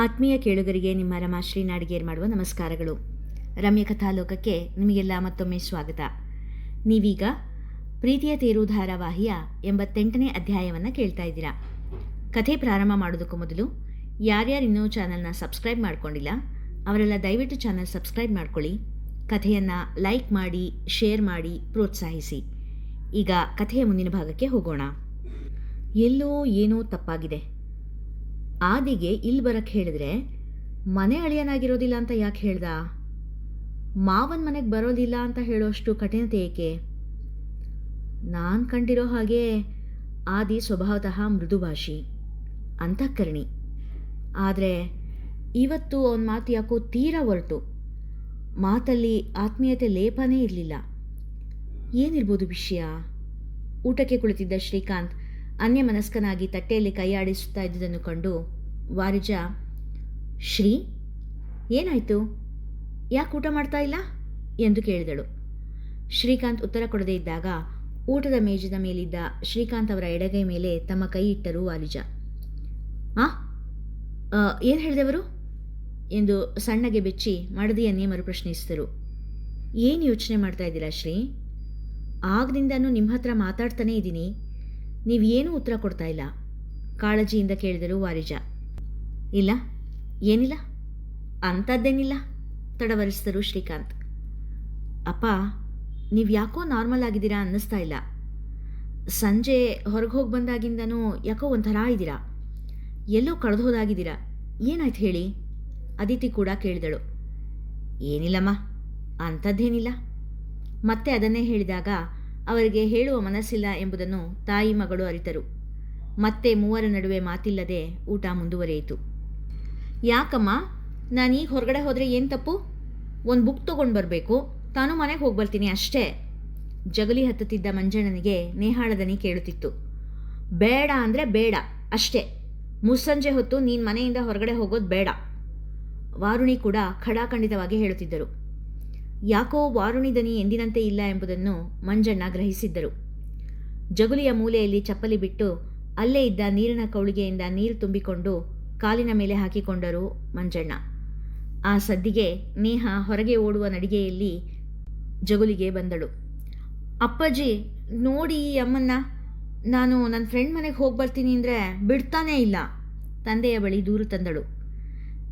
ಆತ್ಮೀಯ ಕೇಳುಗರಿಗೆ ನಿಮ್ಮ ರಮಾಶ್ರೀ ನಾಡಿಗೇರ್ ಮಾಡುವ ನಮಸ್ಕಾರಗಳು. ರಮ್ಯ ಕಥಾಲೋಕಕ್ಕೆ ನಿಮಗೆಲ್ಲ ಮತ್ತೊಮ್ಮೆ ಸ್ವಾಗತ. ನೀವೀಗ ಪ್ರೀತಿಯ ತೇರು ಧಾರಾವಾಹಿಯ ಎಂಬತ್ತೆಂಟನೇ ಅಧ್ಯಾಯವನ್ನು ಕೇಳ್ತಾ ಇದ್ದೀರಾ. ಕಥೆ ಪ್ರಾರಂಭ ಮಾಡೋದಕ್ಕೂ ಮೊದಲು ಯಾರ್ಯಾರು ಇನ್ನೂ ಚಾನಲ್ನ ಸಬ್ಸ್ಕ್ರೈಬ್ ಮಾಡ್ಕೊಂಡಿಲ್ಲ, ಅವರೆಲ್ಲ ದಯವಿಟ್ಟು ಚಾನಲ್ ಸಬ್ಸ್ಕ್ರೈಬ್ ಮಾಡ್ಕೊಳ್ಳಿ, ಕಥೆಯನ್ನು ಲೈಕ್ ಮಾಡಿ, ಶೇರ್ ಮಾಡಿ, ಪ್ರೋತ್ಸಾಹಿಸಿ. ಈಗ ಕಥೆಯ ಮುಂದಿನ ಭಾಗಕ್ಕೆ ಹೋಗೋಣ. ಎಲ್ಲೋ ಏನೋ ತಪ್ಪಾಗಿದೆ. ಆದಿಗೆ ಇಲ್ಲಿ ಬರಕ್ಕೆ ಹೇಳಿದ್ರೆ, ಮನೆ ಅಳಿಯನಾಗಿರೋದಿಲ್ಲ ಅಂತ ಯಾಕೆ ಹೇಳ್ದ? ಮಾವನ ಮನೆಗೆ ಬರೋದಿಲ್ಲ ಅಂತ ಹೇಳೋಷ್ಟು ಕಠಿಣತೆ ಏಕೆ? ನಾನು ಕಂಡಿರೋ ಹಾಗೆ ಆದಿ ಸ್ವಭಾವತಃ ಮೃದುಭಾಷಿ, ಅಂತಃಕರಣಿ. ಆದರೆ ಇವತ್ತು ಅವನ ಮಾತು ಯಾಕೋ ತೀರಾ ಹೊರಟು ಮಾತಲ್ಲಿ ಆತ್ಮೀಯತೆ ಲೇಪನೇ ಇರಲಿಲ್ಲ. ಏನಿರ್ಬೋದು ವಿಷಯ? ಊಟಕ್ಕೆ ಕುಳಿತಿದ್ದ ಶ್ರೀಕಾಂತ್ ಅನ್ಯಮನಸ್ಕನಾಗಿ ತಟ್ಟೆಯಲ್ಲಿ ಕೈಯಾಡಿಸುತ್ತಾ ಇದ್ದುದನ್ನು ಕಂಡು ವಾರಿಜ, ಶ್ರೀ, ಏನಾಯಿತು? ಯಾಕೆ ಊಟ ಮಾಡ್ತಾ ಇಲ್ಲ? ಎಂದು ಕೇಳಿದಳು. ಶ್ರೀಕಾಂತ್ ಉತ್ತರ ಕೊಡದೇ ಇದ್ದಾಗ ಊಟದ ಮೇಜಿನ ಮೇಲಿದ್ದ ಶ್ರೀಕಾಂತ್ ಅವರ ಎಡಗೈ ಮೇಲೆ ತಮ್ಮ ಕೈ ಇಟ್ಟರು ವಾರಿಜ. ಆ ಏನು ಹೇಳಿದೆವರು? ಎಂದು ಸಣ್ಣಗೆ ಬೆಚ್ಚಿ ಮಡದಿಯನ್ನೇ ಮರುಪ್ರಶ್ನಿಸಿದರು. ಏನು ಯೋಚನೆ ಮಾಡ್ತಾ ಇದ್ದೀರಾ ಶ್ರೀ? ಆಗದಿಂದನೂ ನಿಮ್ಮ ಹತ್ರ ಮಾತಾಡ್ತಾನೇ ಇದ್ದೀನಿ. ನೀವೇನೂ ಉತ್ತರ ಕೊಡ್ತಾ ಇಲ್ಲ. ಕಾಳಜಿಯಿಂದ ಕೇಳಿದರು ವಾರಿಜ. ಇಲ್ಲ, ಏನಿಲ್ಲ? ಅಂಥದ್ದೇನಿಲ್ಲ? ತಡವರಿಸಿದರು ಶ್ರೀಕಾಂತ್. ಅಪ್ಪ ನೀವು ಯಾಕೋ ನಾರ್ಮಲ್ ಆಗಿದ್ದೀರಾ ಅನ್ನಿಸ್ತಾ ಇಲ್ಲ. ಸಂಜೆ ಹೊರಗೆ ಹೋಗಿ ಬಂದಾಗಿಂದನೂ ಯಾಕೋ ಒಂಥರ ಇದ್ದೀರಾ? ಎಲ್ಲೋ ಕಳೆದು ಹೋದಾಗಿದ್ದೀರಾ? ಏನಾಯ್ತು ಹೇಳಿ? ಅದಿತಿ ಕೂಡ ಕೇಳಿದಳು. ಏನಿಲ್ಲಮ್ಮ, ಅಂಥದ್ದೇನಿಲ್ಲ. ಮತ್ತೆ ಅದನ್ನೇ ಹೇಳಿದಾಗ ಅವರಿಗೆ ಹೇಳುವ ಮನಸ್ಸಿಲ್ಲ ಎಂಬುದನ್ನು ತಾಯಿ ಮಗಳು ಅರಿತರು. ಮತ್ತೆ ಮೂವರ ನಡುವೆ ಮಾತಿಲ್ಲದೆ ಊಟ ಮುಂದುವರಿಯಿತು. ಯಾಕಮ್ಮ, ನಾನೀಗ ಹೊರಗಡೆ ಹೋದರೆ ಏನು ತಪ್ಪು? ಒಂದು ಬುಕ್ ತೊಗೊಂಡು ಬರಬೇಕು. ತಾನು ಮನೆಗೆ ಹೋಗಿ ಬರ್ತೀನಿ ಅಷ್ಟೇ. ಜಗಲಿ ಹತ್ತುತ್ತಿದ್ದ ಮಂಜಣ್ಣನಿಗೆ ನೇಹಾಳದನಿ ಕೇಳುತ್ತಿತ್ತು. ಬೇಡ ಅಂದರೆ ಬೇಡ, ಅಷ್ಟೇ. ಮುಸ್ಸಂಜೆ ಹೊತ್ತು ನೀನು ಮನೆಯಿಂದ ಹೊರಗಡೆ ಹೋಗೋದು ಬೇಡ. ವಾರುಣಿ ಕೂಡ ಖಡಾಖಂಡಿತವಾಗಿ ಹೇಳುತ್ತಿದ್ದರು. ಯಾಕೋ ವಾರುಣಿ ದನಿ ಎಂದಿನಂತೆ ಇಲ್ಲ ಎಂಬುದನ್ನು ಮಂಜಣ್ಣ ಗ್ರಹಿಸಿದ್ದರು. ಜಗುಲಿಯ ಮೂಲೆಯಲ್ಲಿ ಚಪ್ಪಲಿ ಬಿಟ್ಟು ಅಲ್ಲೇ ಇದ್ದ ನೀರಿನ ಕೌಳಿಗೆಯಿಂದ ನೀರು ತುಂಬಿಕೊಂಡು ಕಾಲಿನ ಮೇಲೆ ಹಾಕಿಕೊಂಡರು ಮಂಜಣ್ಣ. ಆ ಸದ್ದಿಗೆ ನೇಹ ಹೊರಗೆ ಓಡುವ ನಡಿಗೆಯಲ್ಲಿ ಜಗುಲಿಗೆ ಬಂದಳು. ಅಪ್ಪಾಜಿ, ನೋಡಿ ಈ ಅಮ್ಮನ್ನ. ನಾನು ನನ್ನ ಫ್ರೆಂಡ್ ಮನೆಗೆ ಹೋಗಿ ಬರ್ತೀನಿ ಅಂದರೆ ಬಿಡ್ತಾನೇ ಇಲ್ಲ. ತಂದೆಯ ಬಳಿ ದೂರು ತಂದಳು.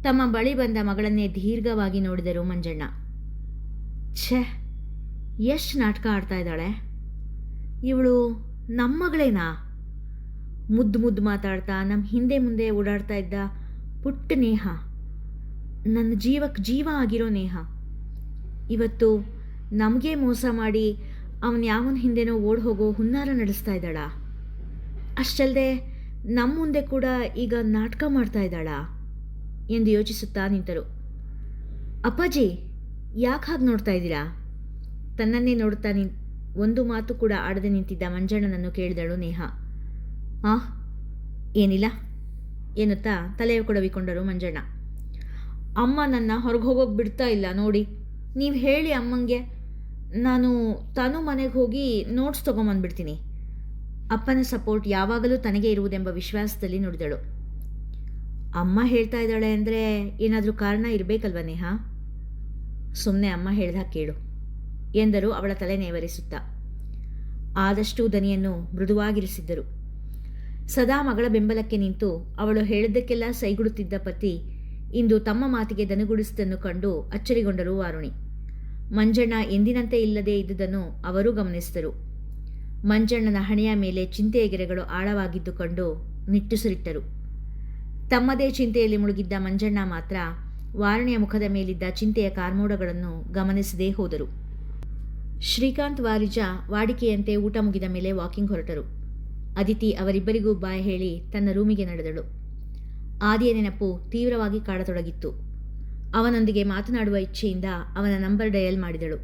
ತಮ್ಮ ಬಳಿ ಬಂದ ಮಗಳನ್ನೇ ದೀರ್ಘವಾಗಿ ನೋಡಿದರು ಮಂಜಣ್ಣ. ಛೇ, ಎಷ್ಟು ನಾಟಕ ಆಡ್ತಾ ಇದ್ದಾಳೆ? ಇವಳು ನಮ್ಮ ಮಗಳೇನಾ? ಮುದ್ದು ಮುದ್ದು ಮಾತಾಡ್ತಾ ನಮ್ಮ ಹಿಂದೆ ಮುಂದೆ ಓಡಾಡ್ತಾ ಇದ್ದ ಪುಟ್ಟ ನೇಹ. ನನ್ನ ಜೀವಕ್ಕೆ ಜೀವ ಆಗಿರೋ ನೇಹ. ಇವತ್ತು ನಮಗೆ ಮೋಸ ಮಾಡಿ ಅವನು ಯಾವನ ಹಿಂದೆನೋ ಓಡ್ ಹೋಗೋ ಹುನ್ನಾರ ನಡೆಸ್ತಾ ಇದ್ದಾಳ. ಅಷ್ಟಲ್ಲದೆ ನಮ್ಮ ಮುಂದೆ ಕೂಡ ಈಗ ನಾಟಕ ಮಾಡ್ತಾ ಇದ್ದಾಳ. ಎಂದು ಯೋಚಿಸುತ್ತಾ ನಿಂತರು. ಅಪ್ಪಾಜಿ ಯಾಕೆ ಹಾಗೆ ನೋಡ್ತಾ ಇದ್ದೀರಾ? ತನ್ನನ್ನೇ ನೋಡ್ತಾ ನಿನ್, ಒಂದು ಮಾತು ಕೂಡ ಆಡದೆ ನಿಂತಿದ್ದ ಮಂಜಣ್ಣನನ್ನು ಕೇಳಿದಳು ನೇಹ. ಆ? ಏನಿಲ್ಲ. ಎನ್ನುತ್ತಾ ತಲೆ ಕೊಡವಿಕೊಂಡರು ಮಂಜಣ್ಣ. ಅಮ್ಮ ನನ್ನ ಹೊರಗೆ ಹೋಗೋಕೆ ಬಿಡ್ತಾ ಇಲ್ಲ, ನೋಡಿ. ನೀವು ಹೇಳಿ ಅಮ್ಮಂಗೆ, ನಾನು ತಾನು ಮನೆಗೆ ಹೋಗಿ ನೋಟ್ಸ್ ತೊಗೊಂಬಂದ್ಬಿಡ್ತೀನಿ. ಅಪ್ಪನ ಸಪೋರ್ಟ್ ಯಾವಾಗಲೂ ತನಗೆ ಇರುವುದೆಂಬ ವಿಶ್ವಾಸದಲ್ಲಿ ನುಡಿದಳು. ಅಮ್ಮ ಹೇಳ್ತಾ ಇದ್ದಾಳೆ ಅಂದರೆ ಏನಾದರೂ ಕಾರಣ ಇರಬೇಕಲ್ವ ನೇಹ? ಸುಮ್ಮನೆ ಅಮ್ಮ ಹೇಳ್ದ ಕೇಳು ಎಂದರು ಅವಳ ತಲೆ ನೇವರಿಸುತ್ತ. ಆದಷ್ಟು ದನಿಯನ್ನು ಮೃದುವಾಗಿರಿಸಿದ್ದರು. ಸದಾ ಮಗಳ ಬೆಂಬಲಕ್ಕೆ ನಿಂತು ಅವಳು ಹೇಳಿದ್ದಕ್ಕೆಲ್ಲ ಸೈಗುಡುತ್ತಿದ್ದ ಪತಿ ಇಂದು ತಮ್ಮ ಮಾತಿಗೆ ದನಗುಡಿಸಿದ್ದನ್ನು ಕಂಡು ಅಚ್ಚರಿಗೊಂಡರು ವಾರುಣಿ. ಮಂಜಣ್ಣ ಎಂದಿನಂತೆ ಇಲ್ಲದೆ ಇದ್ದುದನ್ನು ಅವರೂ ಗಮನಿಸಿದರು. ಮಂಜಣ್ಣನ ಹಣೆಯ ಮೇಲೆ ಚಿಂತೆಯ ಗೆರೆಗಳು ಆಳವಾಗಿದ್ದು ಕಂಡು ನಿಟ್ಟುಸಿರಿಟ್ಟರು. ತಮ್ಮದೇ ಚಿಂತೆಯಲ್ಲಿ ಮುಳುಗಿದ್ದ ಮಂಜಣ್ಣ ಮಾತ್ರ ವಾರುಣಿಯ ಮುಖದ ಮೇಲಿದ್ದ ಚಿಂತೆಯ ಕಾರ್ಮೋಡಗಳನ್ನು ಗಮನಿಸದೇ ಹೋದರು. ಶ್ರೀಕಾಂತ್ ವಾರಿಜಾ ವಾಡಿಕೆಯಂತೆ ಊಟ ಮುಗಿದ ಮೇಲೆ ವಾಕಿಂಗ್ ಹೊರಟರು. ಅದಿತಿ ಅವರಿಬ್ಬರಿಗೂ ಬಾಯ್ ಹೇಳಿ ತನ್ನ ರೂಮಿಗೆ ನಡೆದಳು. ಆದಿಯ ನೆನಪು ತೀವ್ರವಾಗಿ ಕಾಡತೊಡಗಿತ್ತು. ಅವನೊಂದಿಗೆ ಮಾತನಾಡುವ ಇಚ್ಛೆಯಿಂದ ಅವನ ನಂಬರ್ ಡಯಲ್ ಮಾಡಿದಳು.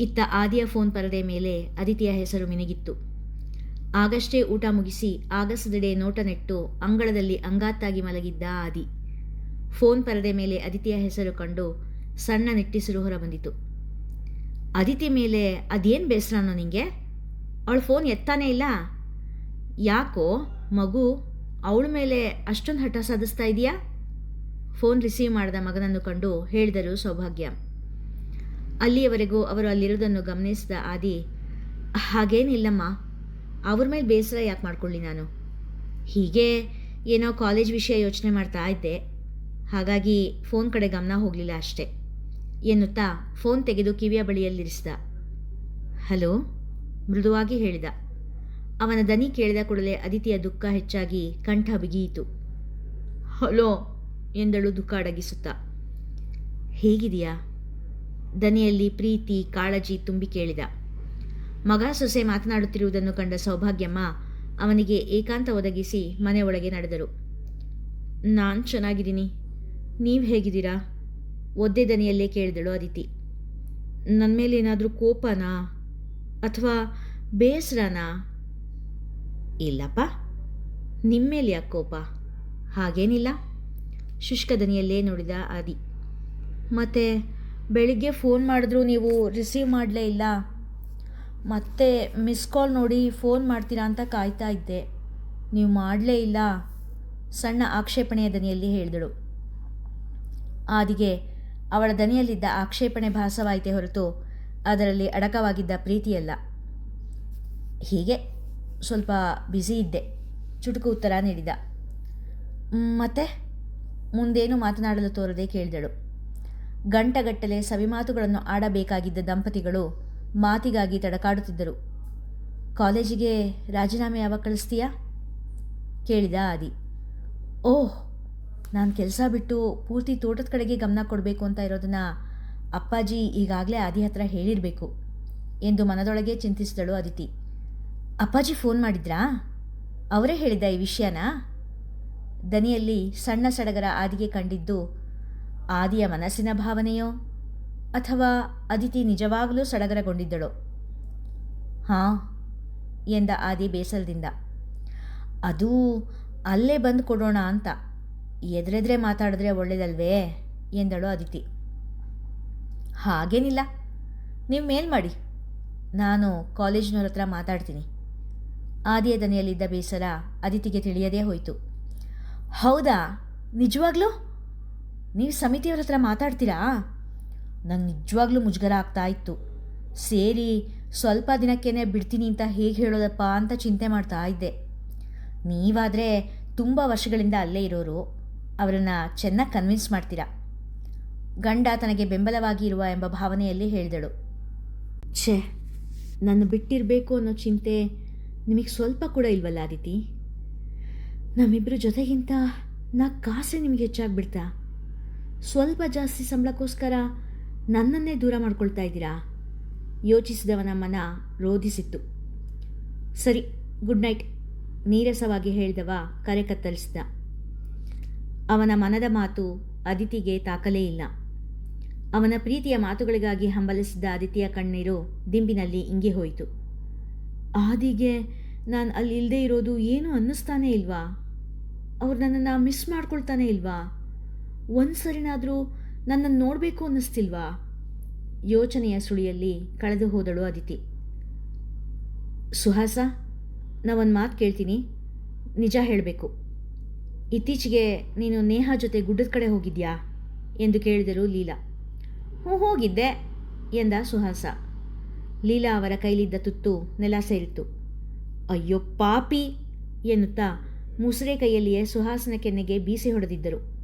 ಇತ್ತ ಆದಿಯ ಫೋನ್ ಪರದೆ ಮೇಲೆ ಅದಿತಿಯ ಹೆಸರು ಮಿನಿಗಿತ್ತು. ಆಗಷ್ಟೇ ಊಟ ಮುಗಿಸಿ ಆಗಸದೆಡೆ ನೋಟ ನೆಟ್ಟು ಅಂಗಳದಲ್ಲಿ ಅಂಗಾತ್ತಾಗಿ ಮಲಗಿದ್ದ ಆದಿ. ಫೋನ್ ಪರದೆ ಮೇಲೆ ಅದಿತಿಯ ಹೆಸರು ಕಂಡು ಸಣ್ಣ ನಿಟ್ಟಿಸಿರು ಹೊರಬಂದಿತು ಅದಿತಿ ಮೇಲೆ ಅದೇನು ಬೇಸರನೋ ನಿಂಗೆ? ಅವಳು ಫೋನ್ ಎತ್ತಾನೇ ಇಲ್ಲ. ಯಾಕೋ ಮಗು ಅವಳ ಮೇಲೆ ಅಷ್ಟೊಂದು ಹಠ ಸಾಧಿಸ್ತಾ ಇದೆಯಾ? ಫೋನ್ ರಿಸೀವ್ ಮಾಡಿದ ಮಗನನ್ನು ಕಂಡು ಹೇಳಿದರು ಸೌಭಾಗ್ಯ. ಅಲ್ಲಿಯವರೆಗೂ ಅವರು ಅಲ್ಲಿರೋದನ್ನು ಗಮನಿಸಿದ ಆದಿ, ಹಾಗೇನಿಲ್ಲಮ್ಮ, ಅವ್ರ ಮೇಲೆ ಬೇಸರ ಯಾಕೆ ಮಾಡ್ಕೊಳ್ಳಿ ನಾನು? ಹೀಗೆ ಏನೋ ಕಾಲೇಜ್ ವಿಷಯ ಯೋಚನೆ ಮಾಡ್ತಾ ಇದ್ದೆ. ಹಾಗಾಗಿ ಫೋನ್ ಕಡೆ ಗಮನ ಹೋಗಲಿಲ್ಲ ಅಷ್ಟೆ. ಎನ್ನುತ್ತಾ ಫೋನ್ ತೆಗೆದು ಕಿವಿಯ ಬಳಿಯಲ್ಲಿರಿಸಿದ. ಹಲೋ? ಮೃದುವಾಗಿ ಹೇಳಿದ. ಅವನ ದನಿ ಕೇಳಿದ ಕೂಡಲೇ ಅದಿತಿಯ ದುಃಖ ಹೆಚ್ಚಾಗಿ ಕಂಠ ಬಿಗಿಯಿತು. ಹಲೋ? ಎಂದಳು ದುಃಖ ಅಡಗಿಸುತ್ತಾ. ಹೇಗಿದೆಯಾ ದನಿಯಲ್ಲಿ ಪ್ರೀತಿ, ಕಾಳಜಿ ತುಂಬಿ ಕೇಳಿದ. ಮಗ ಸೊಸೆ ಮಾತನಾಡುತ್ತಿರುವುದನ್ನು ಕಂಡ ಸೌಭಾಗ್ಯಮ್ಮ ಅವನಿಗೆ ಏಕಾಂತ ಒದಗಿಸಿ ಮನೆ ಒಳಗೆ ನಡೆದರು. ನಾನು ಚೆನ್ನಾಗಿದ್ದೀನಿ. ನೀವು ಹೇಗಿದ್ದೀರಾ? ಒದ್ದೆ ದನಿಯಲ್ಲೇ ಕೇಳಿದಳು ಅದಿತಿ ನನ್ನ ಮೇಲೆ ಏನಾದರೂ ಕೋಪನಾ? ಅಥವಾ ಬೇಸರನಾ? ಇಲ್ಲಪ್ಪ. ನಿಮ್ಮ ಮೇಲೆ ಯಾಕೆ ಕೋಪ? ಹಾಗೇನಿಲ್ಲ. ಶುಷ್ಕ ದನಿಯಲ್ಲೇ ನೋಡಿದ ಆದಿ. ಮತ್ತು ಬೆಳಿಗ್ಗೆ ಫೋನ್ ಮಾಡಿದ್ರು ನೀವು ರಿಸೀವ್ ಮಾಡಲೇ ಇಲ್ಲ? ಮತ್ತೆ ಮಿಸ್ ಕಾಲ್ ನೋಡಿ ಫೋನ್ ಮಾಡ್ತೀರಾ ಅಂತ ಕಾಯ್ತಾ ಇದ್ದೆ. ನೀವು ಮಾಡಲೇ ಇಲ್ಲ? ಸಣ್ಣ ಆಕ್ಷೇಪಣೆಯ ದನಿಯಲ್ಲಿ ಹೇಳಿದಳು. ಆದಿಗೆ ಅವಳ ದನಿಯಲ್ಲಿದ್ದ ಆಕ್ಷೇಪಣೆ ಭಾಸವಾಯಿತೇ ಹೊರತು ಅದರಲ್ಲಿ ಅಡಕವಾಗಿದ್ದ ಪ್ರೀತಿಯಲ್ಲ. ಹೀಗೆ ಸ್ವಲ್ಪ ಬ್ಯುಸಿ ಇದ್ದೆ, ಚುಟುಕು ಉತ್ತರ ನೀಡಿದ. ಮತ್ತೆ? ಮುಂದೇನು ಮಾತನಾಡಲು ತೋರದೆ, ಕೇಳಿದಳು. ಗಂಟಗಟ್ಟಲೆ ಸವಿಮಾತುಗಳನ್ನು ಆಡಬೇಕಾಗಿದ್ದ ದಂಪತಿಗಳು ಮಾತಿಗಾಗಿ ತಡಕಾಡುತ್ತಿದ್ದರು. ಕಾಲೇಜಿಗೆ ರಾಜೀನಾಮೆ ಯಾವಾಗ ಕಳಿಸ್ತೀಯಾ? ಕೇಳಿದ ಆದಿ. ಓಹ್ ನಾನು ಕೆಲಸ ಬಿಟ್ಟು ಪೂರ್ತಿ ತೋಟದ ಕಡೆಗೆ ಗಮನ ಕೊಡಬೇಕು ಅಂತ ಇರೋದನ್ನು ಅಪ್ಪಾಜಿ ಈಗಾಗಲೇ ಆದಿ ಹತ್ರ ಹೇಳಿರಬೇಕು ಎಂದು ಮನದೊಳಗೆ ಚಿಂತಿಸಿದಳು ಅದಿತಿ. ಅಪ್ಪಾಜಿ ಫೋನ್ ಮಾಡಿದ್ರಾ? ಅವರೇ ಹೇಳಿದ್ದ ಈ ವಿಷಯನ? ದನಿಯಲ್ಲಿ ಸಣ್ಣ ಸಡಗರ ಆದಿಗೆ ಕಂಡಿದ್ದು ಆದಿಯ ಮನಸ್ಸಿನ ಭಾವನೆಯೋ? ಅಥವಾ ಅದಿತಿ ನಿಜವಾಗಲೂ ಸಡಗರಗೊಂಡಿದ್ದಳು? ಹಾಂ, ಎಂದ ಆದಿ ಬೇಸರದಿಂದ. ಅದು ಅಲ್ಲೇ ಬಂದು ಕೊಡೋಣ ಅಂತ. ಎದುರೆದ್ರೆ ಮಾತಾಡಿದ್ರೆ ಒಳ್ಳೇದಲ್ವೇ? ಎಂದಳು ಅದಿತಿ ಹಾಗೇನಿಲ್ಲ. ನೀವು ಮೇಲ್ ಮಾಡಿ. ನಾನು ಕಾಲೇಜ್ನವ್ರ ಹತ್ರ ಮಾತಾಡ್ತೀನಿ. ಆದಿಯ ದನಿಯಲ್ಲಿದ್ದ ಬೇಸರ ಅದಿತಿಗೆ ತಿಳಿಯದೇ ಹೋಯಿತು. ಹೌದಾ? ನಿಜವಾಗ್ಲೂ? ನೀವು ಸಮಿತಿಯವ್ರ ಹತ್ರ ಮಾತಾಡ್ತೀರಾ? ನಂಗೆ ನಿಜವಾಗ್ಲೂ ಮುಜುಗರ ಆಗ್ತಾ ಇತ್ತು. ಸೇರಿ ಸ್ವಲ್ಪ ದಿನಕ್ಕೇನೆ ಬಿಡ್ತೀನಿ ಅಂತ ಹೇಗೆ ಹೇಳೋದಪ್ಪ ಅಂತ ಚಿಂತೆ ಮಾಡ್ತಾ ಇದ್ದೆ. ನೀವಾದರೆ ತುಂಬ ವರ್ಷಗಳಿಂದ ಅಲ್ಲೇ ಇರೋರು. ಅವರನ್ನು ಚೆನ್ನಾಗಿ ಕನ್ವಿನ್ಸ್ ಮಾಡ್ತೀರಾ? ಗಂಡ ತನಗೆ ಬೆಂಬಲವಾಗಿ ಇರುವ ಎಂಬ ಭಾವನೆಯಲ್ಲಿ ಹೇಳಿದಳು. ಛೇ, ನನ್ನ ಬಿಟ್ಟಿರಬೇಕು ಅನ್ನೋ ಚಿಂತೆ ನಿಮಗೆ ಸ್ವಲ್ಪ ಕೂಡ ಇಲ್ವಲ್ಲ ಅದಿತಿ ನಮ್ಮಿಬ್ಬರ ಜೊತೆಗಿಂತ ನಾ ಕಾಸೆ ನಿಮಗೆ ಹೆಚ್ಚಾಗ್ಬಿಡ್ತಾ? ಸ್ವಲ್ಪ ಜಾಸ್ತಿ ಸಂಬಳಕ್ಕೋಸ್ಕರ ನನ್ನನ್ನೇ ದೂರ ಮಾಡ್ಕೊಳ್ತಾ ಇದ್ದೀರಾ? ಯೋಚಿಸಿದವನ ಮನ ರೋಧಿಸಿತ್ತು. ಸರಿ, ಗುಡ್ ನೈಟ್, ನೀರಸವಾಗಿ ಹೇಳಿದವ ಕರೆ ಕತ್ತರಿಸಿದ. ಅವನ ಮನದ ಮಾತು ಅದಿತಿಗೆ ತಾಕಲೇ ಇಲ್ಲ. ಅವನ ಪ್ರೀತಿಯ ಮಾತುಗಳಿಗಾಗಿ ಹಂಬಲಿಸಿದ್ದ ಅದಿತಿಯ ಕಣ್ಣೀರು ದಿಂಬಿನಲ್ಲಿ ಇಂಗಿ ಹೋಯಿತು. ಆದಿಗೆ ನಾನು ಅಲ್ಲಿ ಇಲ್ಲದೆ ಇರೋದು ಏನೂ ಅನ್ನಿಸ್ತಾನೇ ಇಲ್ವಾ? ಅವ್ರು ನನ್ನನ್ನು ಮಿಸ್ ಮಾಡ್ಕೊಳ್ತಾನೆ ಇಲ್ವಾ? ಒಂದು ಸರಿನಾದರೂ ನನ್ನನ್ನು ನೋಡಬೇಕು ಅನ್ನಿಸ್ತಿಲ್ವಾ? ಯೋಚನೆಯ ಸುಳಿಯಲ್ಲಿ ಕಳೆದು ಹೋದಳು ಅದಿತಿ ಸುಹಾಸ, ನಾವೊಂದು ಮಾತು ಕೇಳ್ತೀನಿ. ನಿಜ ಹೇಳಬೇಕು. ಇತ್ತೀಚೆಗೆ ನೀನು ನೇಹಾ ಜೊತೆ ಗುಡ್ಡದ ಕಡೆ ಹೋಗಿದ್ಯಾ? ಎಂದು ಕೇಳಿದರು ಲೀಲಾ. ಹ್ಞೂ, ಹೋಗಿದ್ದೆ ಎಂದ ಸುಹಾಸ. ಲೀಲಾ ಅವರ ಕೈಲಿದ್ದ ತುತ್ತು ನೆಲ ಸೇರಿತು ಅಯ್ಯೋ ಪಾಪಿ ಎನ್ನುತ್ತಾ ಮುಸುರೆ ಕೈಯಲ್ಲಿಯೇ ಸುಹಾಸನ ಕೆನ್ನೆಗೆ ಬೀಸಿ ಹೊಡೆದಿದ್ದರು.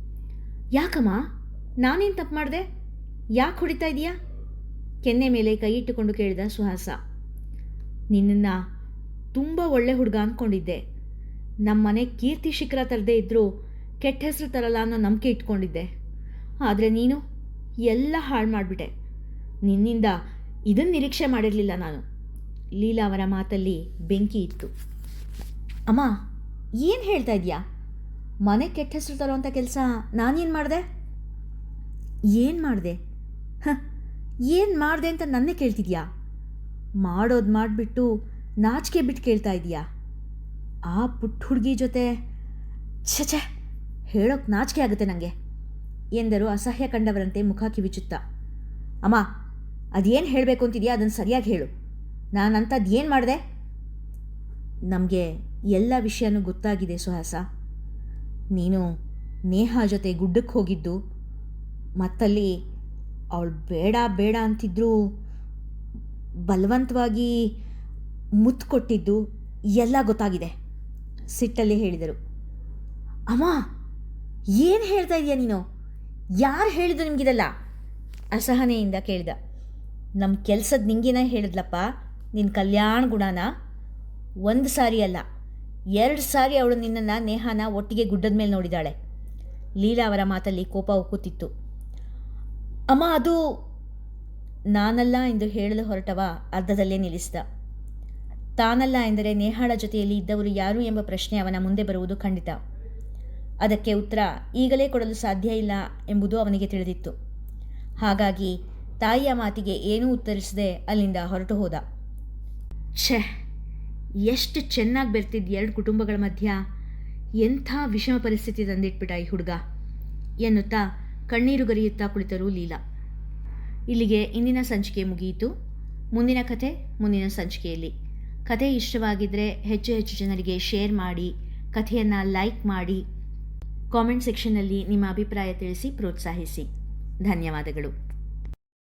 ಯಾಕಮ್ಮ, ನಾನೇನು ತಪ್ಪು ಮಾಡಿದೆ? ಯಾಕೆ ಹೊಡಿತಾ ಇದೀಯಾ? ಕೆನ್ನೆ ಮೇಲೆ ಕೈ ಇಟ್ಟುಕೊಂಡು ಕೇಳಿದ ಸುಹಾಸ. ನಿನ್ನನ್ನು ತುಂಬ ಒಳ್ಳೆ ಹುಡುಗ ಅಂದ್ಕೊಂಡಿದ್ದೆ ನಮ್ಮ ಮನೆ ಕೀರ್ತಿ ಶಿಖರ ತರದೇ ಇದ್ದರೂ ಕೆಟ್ಟ ಹೆಸರು ತರಲ್ಲ ಅನ್ನೋ ನಂಬಿಕೆ ಇಟ್ಕೊಂಡಿದ್ದೆ. ಆದರೆ ನೀನು ಎಲ್ಲ ಹಾಳು ಮಾಡಿಬಿಟ್ಟೆ. ನಿನ್ನಿಂದ ಇದನ್ನು ನಿರೀಕ್ಷೆ ಮಾಡಿರಲಿಲ್ಲ ನಾನು. ಲೀಲಾ ಅವರ ಮಾತಲ್ಲಿ ಬೆಂಕಿ ಇತ್ತು. ಅಮ್ಮ, ಏನು ಹೇಳ್ತಾ ಇದೆಯಾ? ಮನೆ ಕೆಟ್ಟ ಹೆಸರು ತರೋವಂಥ ಕೆಲಸ ನಾನೇನು ಮಾಡಿದೆ? ಏನು ಮಾಡಿದೆ? ಹಾಂ, ಏನು ಮಾಡಿದೆ ಅಂತ ನನ್ನೇ ಕೇಳ್ತಿದ್ಯಾ? ಮಾಡೋದು ಮಾಡಿಬಿಟ್ಟು ನಾಚಿಕೆ ಬಿಟ್ಟು ಕೇಳ್ತಾ ಇದೀಯಾ? ಆ ಪುಟ್ಟ ಹುಡುಗಿ ಜೊತೆ ಛೆ ಛೆ, ಹೇಳೋಕೆ ನಾಚಿಕೆ ಆಗುತ್ತೆ ನನಗೆ ಎಂದರು ಅಸಹ್ಯ ಕಂಡವರಂತೆ ಮುಖ ಕಿವಿಚುತ್ತಾ. ಅಮ್ಮ, ಅದೇನು ಹೇಳಬೇಕು ಅಂತಿದೆಯಾ? ಅದನ್ನು ಸರಿಯಾಗಿ ಹೇಳು. ನಾನಂಥದ್ದು ಏನು ಮಾಡಿದೆ? ನಮಗೆ ಎಲ್ಲ ವಿಷಯನೂ ಗೊತ್ತಾಗಿದೆ ಸುಹಾಸ. ನೀನು ನೇಹ ಜೊತೆ ಗುಡ್ಡಕ್ಕೆ ಹೋಗಿದ್ದು, ಮತ್ತಲ್ಲಿ ಅವಳು ಬೇಡ ಬೇಡ ಅಂತಿದ್ರು ಬಲವಂತವಾಗಿ ಮುತ್ತು ಕೊಟ್ಟಿದ್ದು ಎಲ್ಲ ಗೊತ್ತಾಗಿದೆ. ಸಿಟ್ಟಲ್ಲಿ ಹೇಳಿದರು. ಅಮ್ಮ, ಏನು ಹೇಳ್ತಾ ಇದೀಯ ನೀನು? ಯಾರು ಹೇಳಿದ್ರು ನಿಮಗಿದಲ್ಲ? ಅಸಹನೆಯಿಂದ ಕೇಳಿದ. ನಮ್ಮ ಕೆಲಸದ ನಿಂಗೇನ ಹೇಳಿದ್ಲಪ್ಪ ನಿನ್ನ ಕಲ್ಯಾಣ ಗುಣನ ಒಂದು ಸಾರಿ ಅಲ್ಲ, ಎರಡು ಸಾರಿ ಅವಳು ನಿನ್ನನ್ನು, ನೇಹಾನ ಒಟ್ಟಿಗೆ ಗುಡ್ಡದ ಮೇಲೆ ನೋಡಿದಾಳೆ. ಲೀಲಾ ಅವರ ಮಾತಲ್ಲಿ ಕೋಪ ಉಕ್ಕುತ್ತಿತ್ತು. ಅಮ್ಮ, ಅದು ನಾನಲ್ಲ ಎಂದು ಹೇಳಲು ಹೊರಟವ ಅರ್ಧದಲ್ಲೇ ನಿಲ್ಲಿಸಿದ. ತಾನಲ್ಲ ಎಂದರೆ ನೇಹಾಳ ಜೊತೆಯಲ್ಲಿ ಇದ್ದವರು ಯಾರು ಎಂಬ ಪ್ರಶ್ನೆ ಅವನ ಮುಂದೆ ಬರುವುದು ಖಂಡಿತ. ಅದಕ್ಕೆ ಉತ್ತರ, ಈಗಲೇ ಕೊಡಲು ಸಾಧ್ಯ ಇಲ್ಲ ಎಂಬುದು ಅವನಿಗೆ ತಿಳಿದಿತ್ತು. ಹಾಗಾಗಿ ತಾಯಿಯ ಮಾತಿಗೆ ಏನೂ ಉತ್ತರಿಸದೆ ಅಲ್ಲಿಂದ ಹೊರಟು ಹೋದ. ಛೆ, ಎಷ್ಟು ಚೆನ್ನಾಗಿ ಬೆರ್ತಿದ್ದ ಎರಡು ಕುಟುಂಬಗಳ ಮಧ್ಯ ಎಂಥ ವಿಷಮ ಪರಿಸ್ಥಿತಿ ತಂದಿಟ್ಬಿಟ್ಟ ಈ ಹುಡುಗ ಎನ್ನುತ್ತಾ ಕಣ್ಣೀರು ಗರಿಯುತ್ತಾ ಕುಳಿತರೂ ಲೀಲಾ. ಇಲ್ಲಿಗೆ ಇಂದಿನ ಸಂಚಿಕೆ ಮುಗಿಯಿತು. ಮುಂದಿನ ಕಥೆ ಮುಂದಿನ ಸಂಚಿಕೆಯಲ್ಲಿ. ಕಥೆ ಇಷ್ಟವಾಗಿದ್ದರೆ ಹೆಚ್ಚು ಹೆಚ್ಚು ಜನರಿಗೆ ಶೇರ್ ಮಾಡಿ, ಕಥೆಯನ್ನು ಲೈಕ್ ಮಾಡಿ ಕಾಮೆಂಟ್ ಸೆಕ್ಷನ್ನಲ್ಲಿ ನಿಮ್ಮ ಅಭಿಪ್ರಾಯ ತಿಳಿಸಿ ಪ್ರೋತ್ಸಾಹಿಸಿ. ಧನ್ಯವಾದಗಳು.